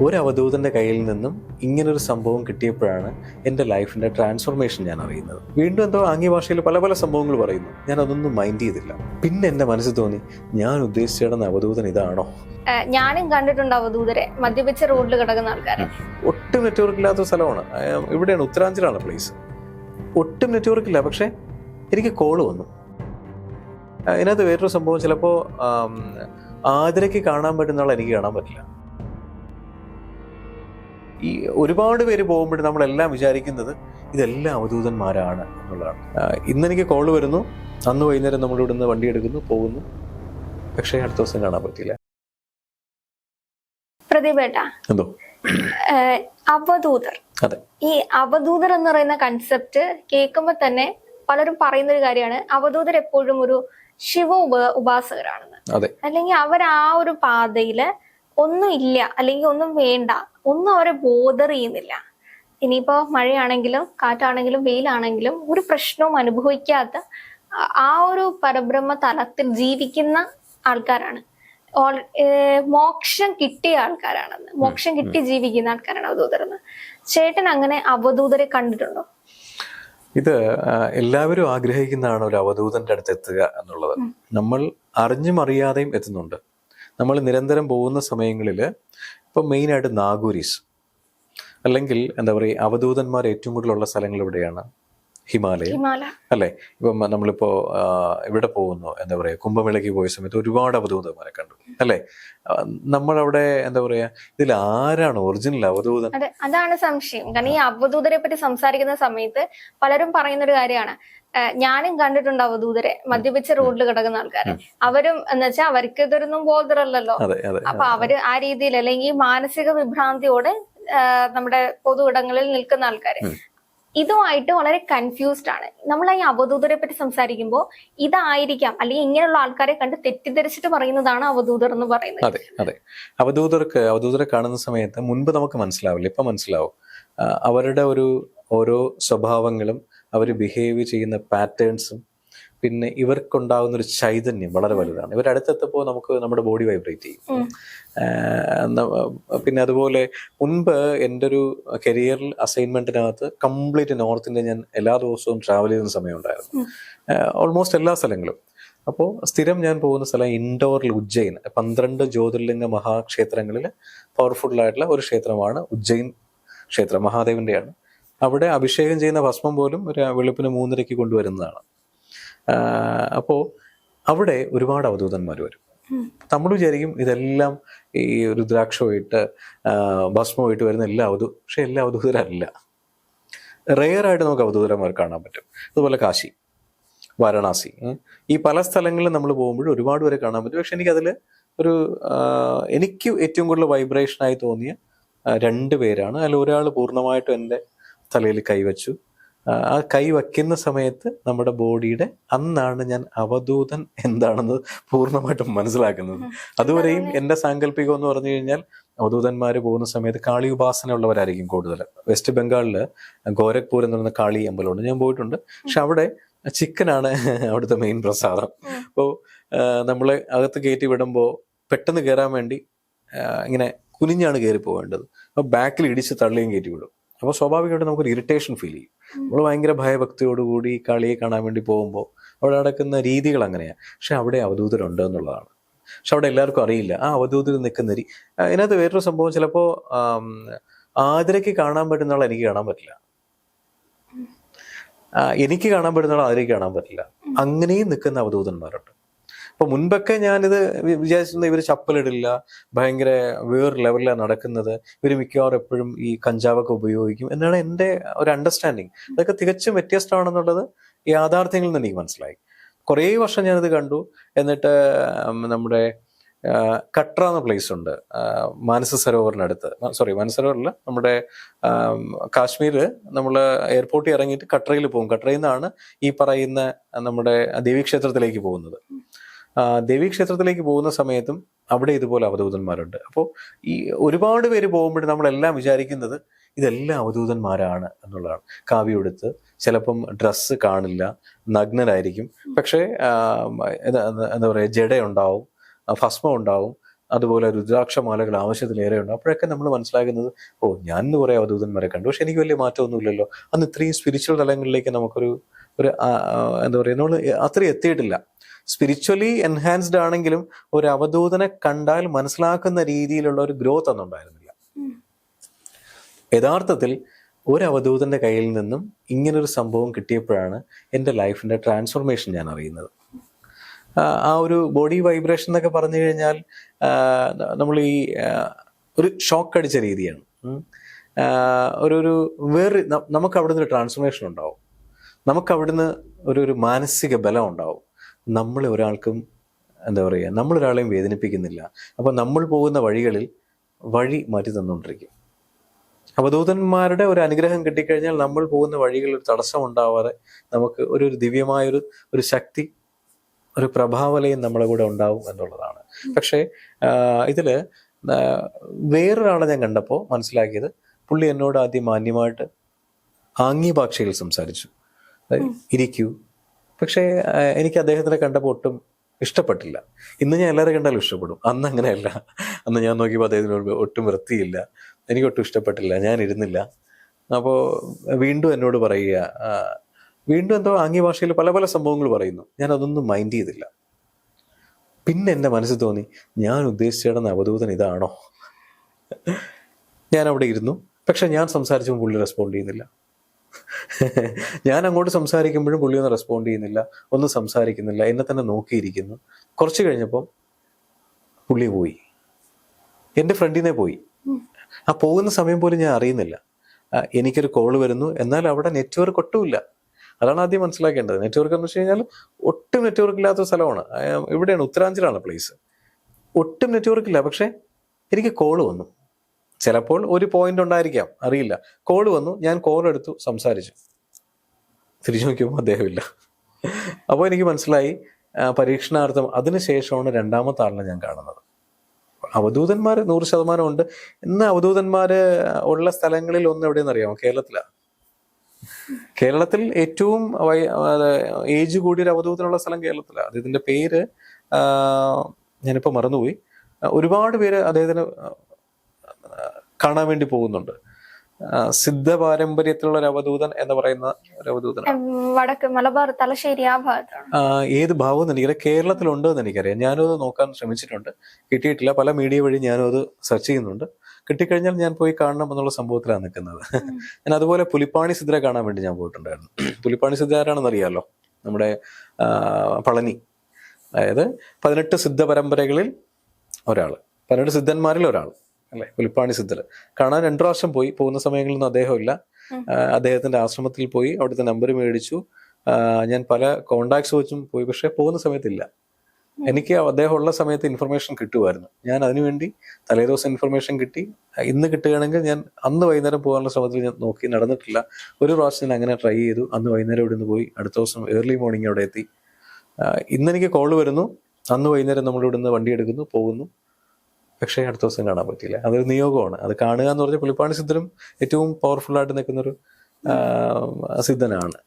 ഒരു അവധൂതന്റെ കയ്യിൽ നിന്നും ഇങ്ങനൊരു സംഭവം കിട്ടിയപ്പോഴാണ് എന്റെ ലൈഫിന്റെ ട്രാൻസ്ഫോർമേഷൻ ഞാൻ അറിയുന്നത്. വീണ്ടും എന്തോ ആംഗ്യ ഭാഷയിൽ പല പല സംഭവങ്ങൾ പറയുന്നു. ഞാൻ അതൊന്നും മൈൻഡ് ചെയ്തില്ല. പിന്നെ എന്റെ മനസ്സിൽ തോന്നി ഞാൻ ഉദ്ദേശിച്ചിടുന്ന അവധൂതൻ ഇതാണോ? ഞാനും കണ്ടിട്ടുണ്ട് അവധൂതരെ. മദ്യപിച്ച റോഡിൽ കിടക്കുന്ന ആൾക്കാരെ. ഒട്ടും നെറ്റ്വർക്ക് ഇല്ലാത്ത സ്ഥലമാണ്. ഇവിടെയാണ് ഉത്തരാഞ്ചലാണ് പ്ലേസ് ഒട്ടും നെറ്റ്വർക്ക് ഇല്ല. പക്ഷേ എനിക്ക് കോൾ വന്നു. അതിനകത്ത് വേറൊരു സംഭവം ചിലപ്പോൾ ആതിരയ്ക്ക് കാണാൻ പറ്റുന്നുള്ള എനിക്ക് കാണാൻ പറ്റില്ല. ഈ ഒരുപാട് പേര് പോകുമ്പോൾ നമ്മളെല്ലാം വിചാരിക്കുന്നത് ഇതെല്ലാം അവധൂതന്മാരാണ് എന്നുള്ളതാണ്. ഇന്നെനിക്ക് കോൾ വരുന്നു. അന്ന് വൈകുന്നേരം നമ്മൾ ഇവിടുന്ന് വണ്ടി എടുക്കുന്നു പോകുന്നു. പക്ഷേ അടുത്ത ദിവസം കാണാൻ പറ്റില്ല. പ്രതിഭേട്ട എന്തോ? അവധൂതർ. ഈ അവധൂതർ എന്ന് പറയുന്ന കൺസെപ്റ്റ് കേൾക്കുമ്പോൾ തന്നെ പലരും പറയുന്ന ഒരു കാര്യമാണ്. അവധൂതർ എപ്പോഴും ഒരു ശിവ ഉപ ഉപാസകരാണെന്ന്. അല്ലെങ്കിൽ അവർ ആ ഒരു പാതയിൽ ഒന്നും ഇല്ല അല്ലെങ്കിൽ ഒന്നും വേണ്ട ഒന്നും അവരെ ബോധർ ചെയ്യുന്നില്ല. ഇനിയിപ്പോ മഴയാണെങ്കിലും കാറ്റാണെങ്കിലും വെയിലാണെങ്കിലും ഒരു പ്രശ്നവും അനുഭവിക്കാത്ത ആ- ഒരു പരബ്രഹ്മ തലത്തിൽ ജീവിക്കുന്ന ആൾക്കാരാണ്. മോക്ഷം കിട്ടിയ ആൾക്കാരാണെന്ന്. മോക്ഷം കിട്ടി ജീവിക്കുന്ന ആൾക്കാരാണ് അവധൂതരെന്ന്. ചേട്ടൻ അങ്ങനെ അവധൂതരെ കണ്ടിട്ടുണ്ടോ? ഇത് എല്ലാവരും ആഗ്രഹിക്കുന്നതാണ് ഒരു അവധൂതന്റെ അടുത്ത് എത്തുക എന്നുള്ളത്. നമ്മൾ അറിഞ്ഞും അറിയാതെയും എത്തുന്നുണ്ട്. നമ്മൾ നിരന്തരം പോകുന്ന സമയങ്ങളിൽ ഇപ്പം മെയിനായിട്ട് നാഗൂരീസ്. അല്ലെങ്കിൽ എന്താ പറയുക അവധൂതന്മാർ ഏറ്റവും കൂടുതലുള്ള സ്ഥലങ്ങൾ ഇവിടെയാണ്. ഹിമാലയം. അല്ലെ? ഇപ്പം നമ്മളിപ്പോ ഇവിടെ പോകുന്നു? എന്താ പറയാ കുംഭമേളയ്ക്ക് പോയ സമയത്ത് ഒരുപാട് അവധൂതന്മാരെ കണ്ടു. അല്ലേ? നമ്മളവിടെ എന്താ പറയാ ഇതിൽ ആരാണ് ഒറിജിനൽ അവധൂതൻ? അതെ അതാണ് സംശയം. കാരണം ഈ അവധൂതരെ പറ്റി സംസാരിക്കുന്ന സമയത്ത് പലരും പറയുന്ന ഒരു കാര്യമാണ് ഞാനും കണ്ടിട്ടുണ്ട് അവധൂതരെ മദ്യപിച്ച റോഡിൽ കിടക്കുന്ന ആൾക്കാരെ. അവരും എന്ന് വെച്ചാൽ അവർക്ക് ഇതൊരൊന്നും ബോധമല്ലല്ലോ. അപ്പൊ അവർ ആ രീതിയിൽ അല്ലെങ്കിൽ മാനസിക വിഭ്രാന്തിയോടെ നമ്മുടെ പൊതു ഇടങ്ങളിൽ നിൽക്കുന്ന ആൾക്കാര്. ഇതുമായിട്ട് വളരെ കൺഫ്യൂസ്ഡ് ആണ്. നമ്മൾ ഈ അവധൂതരെ പറ്റി സംസാരിക്കുമ്പോൾ ഇതായിരിക്കാം. അല്ലെങ്കിൽ ഇങ്ങനെയുള്ള ആൾക്കാരെ കണ്ട് തെറ്റിദ്ധരിച്ചിട്ട് പറയുന്നതാണ് അവധൂതർ എന്ന് പറയുന്നത്. അതെ അതെ. അവധൂതർക്ക് അവധൂതരെ കാണുന്ന സമയത്ത് മുൻപ് നമുക്ക് മനസ്സിലാവില്ല ഇപ്പൊ മനസ്സിലാവും. അവരുടെ ഒരു ഓരോ സ്വഭാവങ്ങളും അവർ ബിഹേവ് ചെയ്യുന്ന പാറ്റേൺസും പിന്നെ ഇവർക്കുണ്ടാകുന്ന ഒരു ചൈതന്യം വളരെ വലുതാണ്. ഇവർ അടുത്തെത്തപ്പോൾ നമുക്ക് നമ്മുടെ ബോഡി വൈബ്രേറ്റ് ചെയ്യും. പിന്നെ അതുപോലെ മുൻപ് എന്റെ ഒരു കരിയറിൽ അസൈൻമെന്റിനകത്ത് കംപ്ലീറ്റ് നോർത്ത് ഇന്ത്യ ഞാൻ എല്ലാ ദിവസവും ട്രാവൽ ചെയ്യുന്ന സമയമുണ്ടായിരുന്നു. ഓൾമോസ്റ്റ് എല്ലാ സ്ഥലങ്ങളും. അപ്പോൾ സ്ഥിരം ഞാൻ പോകുന്ന സ്ഥലം ഇൻഡോറിൽ ഉജ്ജയിൻ. പന്ത്രണ്ട് ജ്യോതിർലിംഗ മഹാക്ഷേത്രങ്ങളിൽ പവർഫുൾ ആയിട്ടുള്ള ഒരു ക്ഷേത്രമാണ് ഉജ്ജയിൻ ക്ഷേത്രം മഹാദേവന്റെയാണ്. അവിടെ അഭിഷേകം ചെയ്യുന്ന ഭസ്മം പോലും ഒരു വെളുപ്പിന് മൂന്നരയ്ക്ക് കൊണ്ടുവരുന്നതാണ്. അപ്പോൾ അവിടെ ഒരുപാട് അവധൂതന്മാർ വരും. നമ്മൾ വിചാരിക്കും ഇതെല്ലാം ഈ രുദ്രാക്ഷമായിട്ട് ഭസ്മമായിട്ട് വരുന്ന എല്ലാ അവധൂ പക്ഷെ എല്ലാ അവധൂതരല്ല. റെയറായിട്ട് നമുക്ക് അവധൂതരന്മാർ കാണാൻ പറ്റും. അതുപോലെ കാശി വാരണാസി ഈ പല സ്ഥലങ്ങളിലും നമ്മൾ പോകുമ്പോഴും ഒരുപാട് പേരെ കാണാൻ പറ്റും. പക്ഷെ എനിക്കതിൽ ഒരു എനിക്ക് ഏറ്റവും കൂടുതൽ വൈബ്രേഷനായി തോന്നിയ രണ്ട് പേരാണ്. അതിൽ ഒരാൾ പൂർണമായിട്ടും എന്റെ തലയിൽ കൈവച്ചു. ആ, കൈ വയ്ക്കുന്ന സമയത്ത് നമ്മുടെ ബോഡിയുടെ അന്നാണ് ഞാൻ അവധൂതൻ എന്താണെന്ന് പൂർണമായിട്ടും മനസ്സിലാക്കുന്നത്. അതുവരെയും എന്റെ സാങ്കല്പികം എന്ന് പറഞ്ഞു കഴിഞ്ഞാൽ അവധൂതന്മാർ പോകുന്ന സമയത്ത് കാളി ഉപാസന ഉള്ളവരായിരിക്കും കൂടുതൽ വെസ്റ്റ് ബംഗാളിൽ ഗോരഖ്പൂർ എന്ന് പറയുന്ന കാളി അമ്പലമുണ്ട്. ഞാൻ പോയിട്ടുണ്ട്. പക്ഷെ അവിടെ ചിക്കനാണ് അവിടുത്തെ മെയിൻ പ്രസാദം. അപ്പോൾ നമ്മളെ അകത്ത് കയറ്റി വിടുമ്പോൾ പെട്ടെന്ന് കയറാൻ വേണ്ടി ഇങ്ങനെ കുനിഞ്ഞാണ് കയറി പോകേണ്ടത് അപ്പോൾ ബാക്കിൽ ഇടിച്ച് തള്ളിയും കയറ്റി വിടും. അപ്പോൾ സ്വാഭാവികമായിട്ട് നമുക്കൊരു ഇറിറ്റേഷൻ ഫീൽ ചെയ്യും. നമ്മൾ ഭയങ്കര ഭയഭക്തിയോടുകൂടി കളിയെ കാണാൻ വേണ്ടി പോകുമ്പോൾ അവിടെ നടക്കുന്ന രീതികൾ അങ്ങനെയാണ് പക്ഷെ അവിടെ അവധൂതരുണ്ട് എന്നുള്ളതാണ്. പക്ഷെ അവിടെ എല്ലാവർക്കും അറിയില്ല. ആ അവധൂതർ നിൽക്കുന്ന രീ അതിനകത്ത് വേറൊരു സംഭവം ചിലപ്പോൾ ആതിരയ്ക്ക് കാണാൻ പറ്റുന്ന എനിക്ക് കാണാൻ പറ്റില്ല. എനിക്ക് കാണാൻ പറ്റുന്ന ആതിരയ്ക്ക് കാണാൻ പറ്റില്ല. അങ്ങനെയും നിൽക്കുന്ന അവധൂതന്മാരുണ്ട്. അപ്പൊ മുൻപൊക്കെ ഞാനിത് വിചാരിച്ചിരുന്ന ഇവർ ചപ്പലിടില്ല ഭയങ്കര വേറെ ലെവലിലാണ് നടക്കുന്നത്. ഇവർ മിക്കവാറും എപ്പോഴും ഈ കഞ്ചാവൊക്കെ ഉപയോഗിക്കും എന്നാണ് എന്റെ ഒരു അണ്ടർസ്റ്റാൻഡിങ് അതൊക്കെ തികച്ചും വ്യത്യസ്തമാണെന്നുള്ളത് യാഥാർത്ഥ്യങ്ങളിൽ നിന്ന് എനിക്ക് മനസ്സിലായി. കുറേ വർഷം ഞാനിത് കണ്ടു. എന്നിട്ട് നമ്മുടെ കട്ര എന്ന പ്ലേസ് ഉണ്ട്. മാനസ സരോവറിനടുത്ത് സോറി മാനസ സരോവറിൽ നമ്മുടെ കാശ്മീരിൽ കാശ്മീര് നമ്മൾ എയർപോർട്ടിൽ ഇറങ്ങിയിട്ട് കട്രയിൽ പോകും. കട്രയിൽ നിന്നാണ് ഈ പറയുന്ന നമ്മുടെ ദേവീക്ഷേത്രത്തിലേക്ക് പോകുന്നത്. ദേവീക്ഷേത്രത്തിലേക്ക് പോകുന്ന സമയത്തും അവിടെ ഇതുപോലെ അവധൂതന്മാരുണ്ട്. അപ്പോൾ ഈ ഒരുപാട് പേര് പോകുമ്പോൾ നമ്മളെല്ലാം വിചാരിക്കുന്നത് ഇതെല്ലാം അവധൂതന്മാരാണ് എന്നുള്ളതാണ്. കാവ്യ എടുത്ത് ചിലപ്പം ഡ്രസ്സ് കാണില്ല നഗ്നരായിരിക്കും. പക്ഷേ എന്താ പറയുക ജഡയുണ്ടാവും ഭസ്മം ഉണ്ടാവും അതുപോലെ രുദ്രാക്ഷമാലകൾ ആവശ്യത്തിലേറെ ഉണ്ട് അപ്പോഴൊക്കെ നമ്മൾ മനസ്സിലാക്കുന്നത് ഓ ഞാൻ ഇന്ന് കുറേ അവധൂതന്മാരെ കണ്ടു. പക്ഷെ എനിക്ക് വലിയ മാറ്റമൊന്നുമില്ലല്ലോ. അന്ന് ഇത്രയും സ്പിരിച്വൽ തലങ്ങളിലേക്ക് നമുക്കൊരു ഒരു എന്താ പറയുക നമ്മൾ അത്രയും എത്തിയിട്ടില്ല. സ്പിരിച്വലി എൻഹാൻസ്ഡ് ആണെങ്കിലും ഒരു അവധൂതനെ കണ്ടാൽ മനസ്സിലാക്കുന്ന രീതിയിലുള്ള ഒരു ഗ്രോത്ത് ഒന്നും ഉണ്ടായിരുന്നില്ല. യഥാർത്ഥത്തിൽ ഒരു അവധൂതന്റെ കയ്യിൽ നിന്നും ഇങ്ങനൊരു സംഭവം കിട്ടിയപ്പോഴാണ് എന്റെ ലൈഫിന്റെ ട്രാൻസ്ഫോർമേഷൻ ഞാൻ അറിയുന്നത്. ആ, ഒരു ബോഡി വൈബ്രേഷൻ എന്നൊക്കെ പറഞ്ഞു കഴിഞ്ഞാൽ നമ്മൾ ഈ ഒരു ഷോക്ക് അടിച്ച രീതിയാണ്. ഒരു ഒരു വേറെ നമുക്ക് അവിടുന്ന് ഒരു ട്രാൻസ്ഫോർമേഷൻ ഉണ്ടാവും. നമുക്ക് അവിടുന്ന് ഒരു ഒരു മാനസിക ബലം ഉണ്ടാവും. നമ്മളെ ഒരാൾക്കും എന്താ പറയുക നമ്മളൊരാളെയും വേദനിപ്പിക്കുന്നില്ല. അപ്പോൾ നമ്മൾ പോകുന്ന വഴികളിൽ വഴി മാറ്റി തന്നുകൊണ്ടിരിക്കും. അവധൂതന്മാരുടെ ഒരു അനുഗ്രഹം കിട്ടിക്കഴിഞ്ഞാൽ നമ്മൾ പോകുന്ന വഴികളിൽ ഒരു തടസ്സം ഉണ്ടാവാതെ നമുക്ക് ഒരു ഒരു ദിവ്യമായൊരു ഒരു ശക്തി ഒരു പ്രഭാവലയം നമ്മളെ കൂടെ ഉണ്ടാവും എന്നുള്ളതാണ്. പക്ഷേ ഇതിൽ വേറൊരാളെ ഞാൻ കണ്ടപ്പോൾ മനസ്സിലാക്കിയത് പുള്ളി എന്നോട് ആദ്യം മാന്യമായിട്ട് ആംഗ്യ ഭാഷയിൽ സംസാരിച്ചു ഇരിക്കൂ പക്ഷേ എനിക്ക് അദ്ദേഹത്തിനെ കണ്ടപ്പോൾ ഒട്ടും ഇഷ്ടപ്പെട്ടില്ല. ഇന്ന് ഞാൻ എല്ലാവരും കണ്ടാലും ഇഷ്ടപ്പെടും. അന്ന് അങ്ങനെയല്ല. അന്ന് ഞാൻ നോക്കിയപ്പോൾ അദ്ദേഹത്തിനോട് ഒട്ടും വൃത്തിയില്ല. എനിക്ക് ഒട്ടും ഇഷ്ടപ്പെട്ടില്ല. ഞാൻ ഇരുന്നില്ല. അപ്പോൾ വീണ്ടും എന്നോട് പറയുക വീണ്ടും എന്തോ ആംഗ്യ ഭാഷയിൽ പല പല സംഭവങ്ങൾ പറയുന്നു. ഞാൻ അതൊന്നും മൈൻഡ് ചെയ്തില്ല. പിന്നെ എന്റെ മനസ്സിൽ തോന്നി ഞാൻ ഉദ്ദേശിച്ചിടുന്ന അവധൂതൻ ഇതാണോ? ഞാൻ അവിടെ ഇരുന്നു. പക്ഷെ ഞാൻ സംസാരിച്ചപ്പോൾ പുള്ളി റെസ്പോണ്ട് ചെയ്യുന്നില്ല. ഞാൻ അങ്ങോട്ട് സംസാരിക്കുമ്പോഴും പുള്ളി ഒന്നും റെസ്പോണ്ട് ചെയ്യുന്നില്ല ഒന്നും സംസാരിക്കുന്നില്ല എന്നെ തന്നെ നോക്കിയിരിക്കുന്നു. കുറച്ച് കഴിഞ്ഞപ്പം പുള്ളി പോയി. എന്റെ ഫ്രണ്ടിനെ പോയി. ആ പോകുന്ന സമയം പോലും ഞാൻ അറിയുന്നില്ല. എനിക്കൊരു കോൾ വരുന്നു. എന്നാൽ അവിടെ നെറ്റ്വർക്ക് ഒട്ടുമില്ല. അതാണ് ആദ്യം മനസ്സിലാക്കേണ്ടത്. നെറ്റ്വർക്ക് എന്ന് വെച്ച് കഴിഞ്ഞാൽ ഒട്ടും നെറ്റ്വർക്ക് ഇല്ലാത്ത സ്ഥലമാണ്. ഇവിടെയാണ് ഉത്തരാഞ്ചലാണ് പ്ലേസ് ഒട്ടും നെറ്റ്വർക്ക് ഇല്ല. പക്ഷേ എനിക്ക് കോൾ വന്നു. ചിലപ്പോൾ ഒരു പോയിന്റ് ഉണ്ടായിരിക്കാം. അറിയില്ല. കോൾ വന്നു. ഞാൻ കോൾ എടുത്തു. സംസാരിച്ചു. തിരിച്ചു നോക്കിയപ്പോൾ അദ്ദേഹമില്ല. അപ്പോൾ എനിക്ക് മനസ്സിലായി പരീക്ഷണാർത്ഥം അതിനുശേഷമാണ് രണ്ടാമത്തെ ആളിനെ ഞാൻ കാണുന്നത്. അവധൂതന്മാർ നൂറ് ശതമാനം ഉണ്ട്. ഇന്ന് അവധൂതന്മാർ ഉള്ള സ്ഥലങ്ങളിൽ ഒന്ന് എവിടെയെന്ന് അറിയാമോ? കേരളത്തിലാണ് കേരളത്തിൽ ഏറ്റവും ഏജ് കൂടിയ ഒരു അവധൂതനുള്ള സ്ഥലം കേരളത്തിലാണ് അദ്ദേഹത്തിന്റെ പേര് ഞാനിപ്പോൾ ഞാനിപ്പോ മറന്നുപോയി. ഒരുപാട് പേര് അദ്ദേഹത്തിന് കാണാൻ വേണ്ടി പോകുന്നുണ്ട്. സിദ്ധ പാരമ്പര്യത്തിലുള്ള ഒരു അവധൂതൻ എന്ന് പറയുന്ന ഒരു അവധൂതൻ വടക്ക് മലബാർ തലശ്ശേരി ആ ഭാഗത്താണ്. ഏത് ഭാവം എനിക്കറിയാം. കേരളത്തിലുണ്ടോ എന്ന് എനിക്കറിയാം. ഞാനും അത് നോക്കാൻ ശ്രമിച്ചിട്ടുണ്ട്. കിട്ടിയിട്ടില്ല. പല മീഡിയ വഴി ഞാനും അത് സെർച്ച് ചെയ്യുന്നുണ്ട്. കിട്ടിക്കഴിഞ്ഞാൽ ഞാൻ പോയി കാണണം എന്നുള്ള സംഭവത്തിലാണ് നിൽക്കുന്നത്. ഞാൻ അതുപോലെ പുലിപ്പാണി സിദ്ധരെ കാണാൻ വേണ്ടി ഞാൻ പോയിട്ടുണ്ടായിരുന്നു. പുലിപ്പാണി സിദ്ധ ആരാണെന്ന് അറിയാലോ നമ്മുടെ പളനി. അതായത് പതിനെട്ട് സിദ്ധ പരമ്പരകളിൽ ഒരാൾ പതിനെട്ട് സിദ്ധന്മാരിൽ ഒരാൾ അല്ലെ? പുലിപ്പാണി സിദ്ധർ കാണാൻ രണ്ടു പ്രാവശ്യം പോയി. പോകുന്ന സമയങ്ങളിലൊന്നും അദ്ദേഹമില്ല ഇല്ല അദ്ദേഹത്തിന്റെ ആശ്രമത്തിൽ പോയി. അവിടുത്തെ നമ്പർ മേടിച്ചു. ഞാൻ പല കോണ്ടാക്ട്സ് വെച്ചും പോയി. പക്ഷെ പോകുന്ന സമയത്തില്ല. എനിക്ക് അദ്ദേഹം ഉള്ള സമയത്ത് ഇൻഫർമേഷൻ കിട്ടുമായിരുന്നു. ഞാൻ അതിനുവേണ്ടി തലേദിവസം ഇൻഫർമേഷൻ കിട്ടി. ഇന്ന് കിട്ടുകയാണെങ്കിൽ ഞാൻ അന്ന് വൈകുന്നേരം പോകാനുള്ള ശ്രമത്തിൽ ഞാൻ നോക്കി. നടന്നിട്ടില്ല. ഒരു പ്രാവശ്യം ഞാൻ അങ്ങനെ ട്രൈ ചെയ്തു. അന്ന് വൈകുന്നേരം ഇവിടെ നിന്ന് പോയി. അടുത്ത ദിവസം ഏർലി മോർണിംഗ് അവിടെ എത്തി. ഇന്നെനിക്ക് ഇന്ന് എനിക്ക് കോൾ വരുന്നു. അന്ന് വൈകുന്നേരം നമ്മൾ ഇവിടുന്ന് വണ്ടി എടുക്കുന്നു പോകുന്നു. പക്ഷേ അടുത്ത ദിവസം കാണാൻ പറ്റിയില്ല. അതൊരു നിയോഗമാണ്. അത് കാണുക എന്ന് പറഞ്ഞാൽ പുലിപ്പാണി സിദ്ധനും ഏറ്റവും പവർഫുൾ ആയിട്ട് നിൽക്കുന്നൊരു സിദ്ധനാണ്.